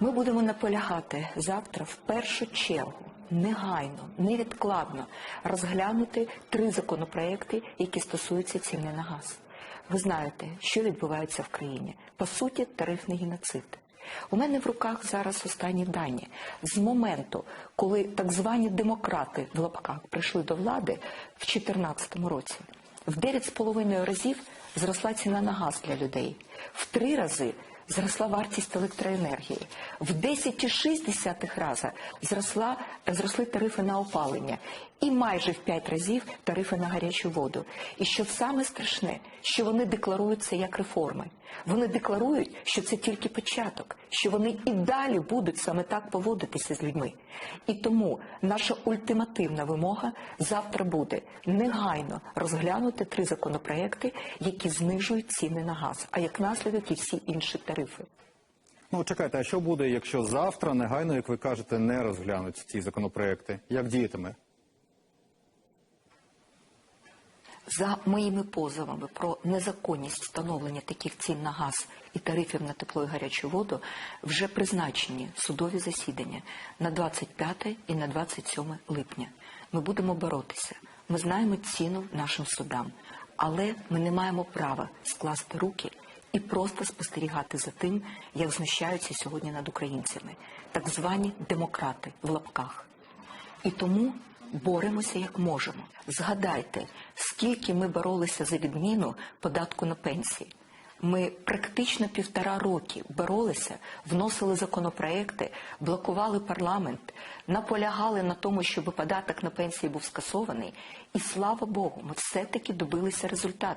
Ми будемо наполягати завтра в першу чергу. Негайно, невідкладно розглянути три законопроекти, які стосуються ціни на газ. Ви знаєте, що відбувається в країні. По суті, тарифний геноцид. У мене в руках зараз останні дані. З моменту, коли так звані демократи в лапках прийшли до влади в 2014 році, в 9,5 разів зросла ціна на газ для людей, в три рази зросла вартість електроенергії, в 10,6 рази зросла, зросли тарифи на опалення і майже в 5 разів тарифи на гарячу воду. І що саме страшне, що вони декларують це як реформи. Вони декларують, що це тільки початок, що вони і далі будуть саме так поводитися з людьми. І тому наша ультимативна вимога завтра буде негайно розглянути три законопроекти, які знижують ціни на газ, а як наслідок і всі інші тарифи. Ну чекайте, а що буде, якщо завтра негайно, як ви кажете, не розглянуть ці законопроекти? Як діятиме? За моїми позовами про незаконність встановлення таких цін на газ і тарифів на тепло і гарячу воду вже призначені судові засідання на 25 і на 27 липня. Ми будемо боротися. Ми знаємо ціну нашим судам, але ми не маємо права скласти руки і просто спостерігати за тим, як знущаються сьогодні над українцями, так звані демократи в лапках. І тому боремося як можемо. Згадайте, скільки ми боролися за відміну податку на пенсії. Ми практично півтора роки боролися, вносили законопроекти, блокували парламент, наполягали на тому, щоб податок на пенсії був скасований. І слава Богу, ми все-таки добилися результату.